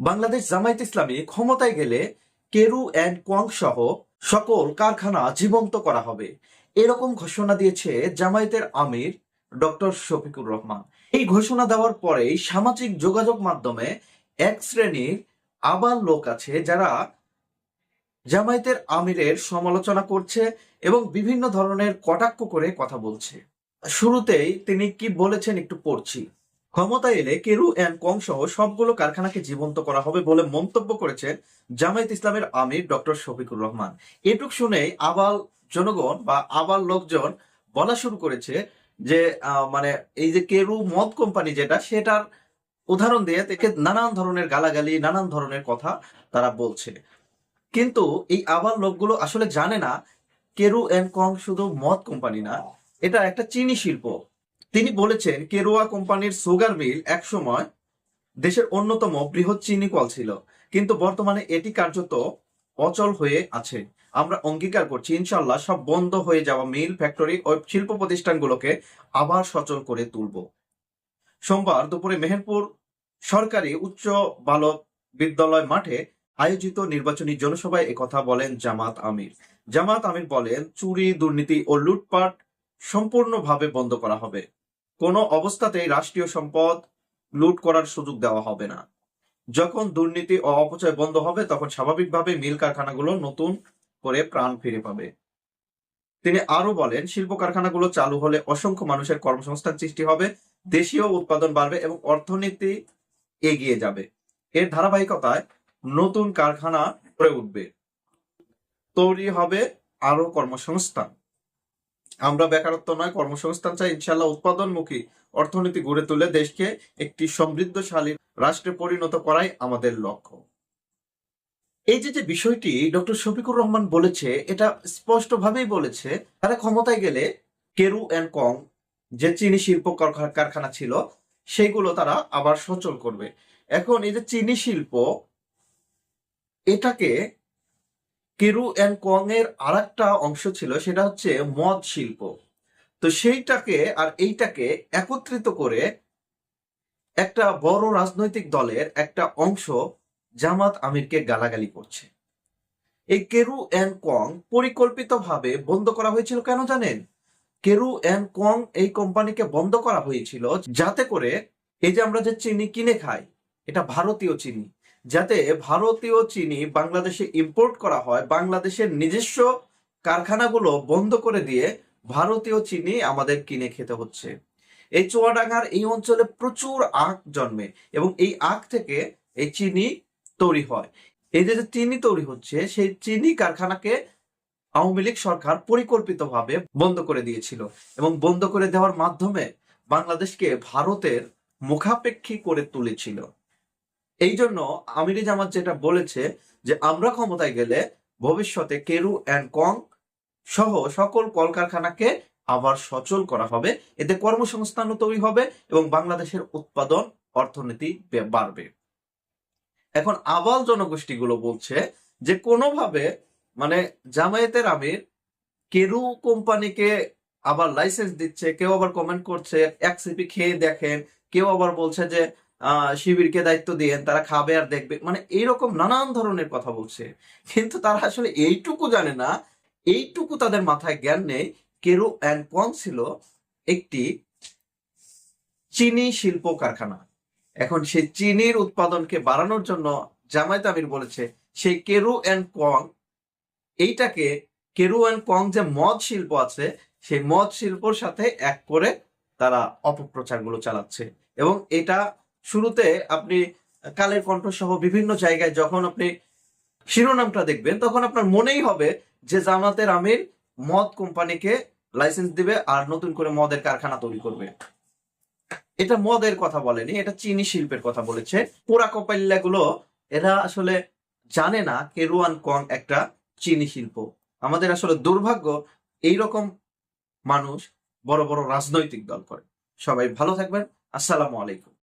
বাংলাদেশ জামায়াত ইসলামী ক্ষমতায় গেলে কেরু অ্যান্ড কোয়াং সহ সকল কারখানা জীবন্ত করা হবে। এরকম ঘোষণা দিয়েছে জামায়াতের আমির ডক্টর শফিকুর রহমান। এই ঘোষণা দেওয়ার পরেই সামাজিক যোগাযোগ মাধ্যমে এক শ্রেণির আবার লোক আছে যারা জামায়াতের আমিরের সমালোচনা করছে এবং বিভিন্ন ধরনের কটাক্ষ করে কথা বলছে। শুরুতেই তিনি কি বলেছেন একটু পড়ছি। ক্ষমতায় এলে কেরু অ্যান্ড কং সহ সবগুলো কারখানাকে জীবন্ত করা হবে বলে মন্তব্য করেছেন জামায়াত ইসলামের আমির ডক্টর শফিকুর রহমান। এটুক শুনেই আবাল জনগণ বা আবাল লোকজন বলা শুরু করেছে যে মানে এই যে কেরু মদ কোম্পানি যেটা, সেটার উদাহরণ দিয়ে থেকে নানান ধরনের গালাগালি, নানান ধরনের কথা তারা বলছে। কিন্তু এই আবার লোকগুলো আসলে জানে না কেরু অ্যান্ড কং শুধু মদ কোম্পানি না, এটা একটা চিনি শিল্প। তিনি বলেছেন, কেরুয়া কোম্পানির সুগার মিল একসময় দেশের অন্যতম বৃহৎ চিনি কল ছিল, কিন্তু বর্তমানে এটি কার্যত অচল হয়ে আছে। আমরা অঙ্গীকার করছি ইনশাল্লাহ সব বন্ধ হয়ে যাওয়া মিল, ফ্যাক্টরি ও শিল্প প্রতিষ্ঠানগুলোকে আবার সচল করে তুলব। সোমবার দুপুরে মেহেরপুর সরকারি উচ্চ বালক বিদ্যালয় মাঠে আয়োজিত নির্বাচনী জনসভায় একথা বলেন জামাত আমির। জামাত আমির বলেন, চুরি, দুর্নীতি ও লুটপাট সম্পূর্ণভাবে বন্ধ করা হবে। কোনো অবস্থাতেই রাষ্ট্রীয় সম্পদ লুট করার সুযোগ দেওয়া হবে না। যখন দুর্নীতি ও অপচয় বন্ধ হবে, তখন স্বাভাবিকভাবে মিল কারখানাগুলো নতুন করে প্রাণ ফিরে পাবে। তিনি আরও বলেন, শিল্প কারখানাগুলো চালু হলে অসংখ্য মানুষের কর্মসংস্থান সৃষ্টি হবে, দেশীয় উৎপাদন বাড়বে এবং অর্থনীতি এগিয়ে যাবে। এর ধারাবাহিকতায় নতুন কারখানা গড়ে উঠবে। তৈরি হবে আরও কর্মসংস্থান। আমরা বেকারত্ব নয়, কর্মসংস্থান চাই ইনশাল্লাহ উৎপাদনমুখী অর্থনীতি গড়ে তুলে দেশকে একটি সমৃদ্ধশালী রাষ্ট্রে পরিণত করাই আমাদের লক্ষ্য। এই যে যে বিষয়টি ডক্টর শফিকুর রহমান বলেছে, এটা স্পষ্টভাবেই বলেছে, তারা ক্ষমতায় গেলে কেরু অ্যান্ড কং যে চিনি শিল্প কারখানা ছিল সেইগুলো তারা আবার সচল করবে। এখন এই যে, চিনি শিল্প, এটাকে কেরু অ্যান্ড কং এর আর একটা অংশ ছিল, সেটা হচ্ছে মদ শিল্প। তো সেইটাকে আর এইটাকে একত্রিত করে একটা বড় রাজনৈতিক দলের একটা অংশ জামাত আমিরকে গালাগালি করছে। এই কেরু অ্যান্ড কং পরিকল্পিতভাবে বন্ধ করা হয়েছিল কেন জানেন? কেরু অ্যান্ড কং এই কোম্পানিকে বন্ধ করা হয়েছিল যাতে করে এই যে আমরা যে চিনি কিনে খাই, এটা ভারতীয় চিনি যাতে ভারতীয় চিনি বাংলাদেশে ইম্পোর্ট করা হয়, বাংলাদেশের নিজস্ব কারখানাগুলো বন্ধ করে দিয়ে ভারতীয় চিনি আমাদের কিনে খেতে হচ্ছে। এই চুয়াডাঙ্গার এই অঞ্চলে প্রচুর আখ জন্মে এবং এই আখ থেকে এই চিনি তৈরি হয়। এই যে চিনি তৈরি হচ্ছে, সেই চিনি কারখানাকে আওয়ামী লীগ সরকার পরিকল্পিতভাবে বন্ধ করে দিয়েছিল এবং বন্ধ করে দেওয়ার মাধ্যমে বাংলাদেশকে ভারতের মুখাপেক্ষী করে তুলেছিল। এই জন্য আমিরি জামাত যেটা বলেছে যে আমরা ক্ষমতায় গেলে ভবিষ্যতে কেরু অ্যান্ড কং সহ সকল কলকারখানাকে আবার সচল করা হবে। এতে কর্মসংস্থানও তৈরি হবে এবং বাংলাদেশের উৎপাদন, অর্থনীতি বাড়বে। এখন আবাল জনগোষ্ঠীগুলো বলছে যে কোনোভাবে মানে জামায়াতের আমির কেরু কোম্পানিকে আবার লাইসেন্স দিচ্ছে, কেউ আবার কমেন্ট করছে, এক সিপি খেয়ে দেখেন, কেউ আবার বলছে যে শিবিরকে দায়িত্ব দিয়েন তারা খাবে আর দেখবে। মানে এইরকম নানান ধরনের কথা বলছে। কিন্তু তারা আসলে এইটুকু জানে না, এইটুকু তাদের মাথায় জ্ঞান নেই। কেরু অ্যান্ড কং ছিল একটি চিনি শিল্প কারখানা। এখন সেই চিনির উৎপাদনকে বাড়ানোর জন্য জামায়াত আমির বলেছে, সেই কেরু অ্যান্ড কং এইটাকে কেরু অ্যান্ড কং যে মদ শিল্প আছে, সেই মদ শিল্পর সাথে এক করে তারা অপপ্রচারগুলো চালাচ্ছে। এবং এটা শুরুতে আপনি কালের কণ্ঠ সহ বিভিন্ন জায়গায় যখন আপনি শিরোনামটা দেখবেন, তখন আপনার মনেই হবে যে জামাতের আমির মদ কোম্পানিকে লাইসেন্স দিবে আর নতুন করে মদের কারখানা তৈরি করবে। এটা মদের কথা বলেনি, এটা চিনি শিল্পের কথা বলেছে। পোড়া কপাইল্লা গুলো এরা আসলে জানে না কেরুয়ান কং একটা চিনি শিল্প। আমাদের আসলে দুর্ভাগ্য এই রকম মানুষ বড় বড় রাজনৈতিক দল করে। সবাই ভালো থাকবেন, আসসালামু আলাইকুম।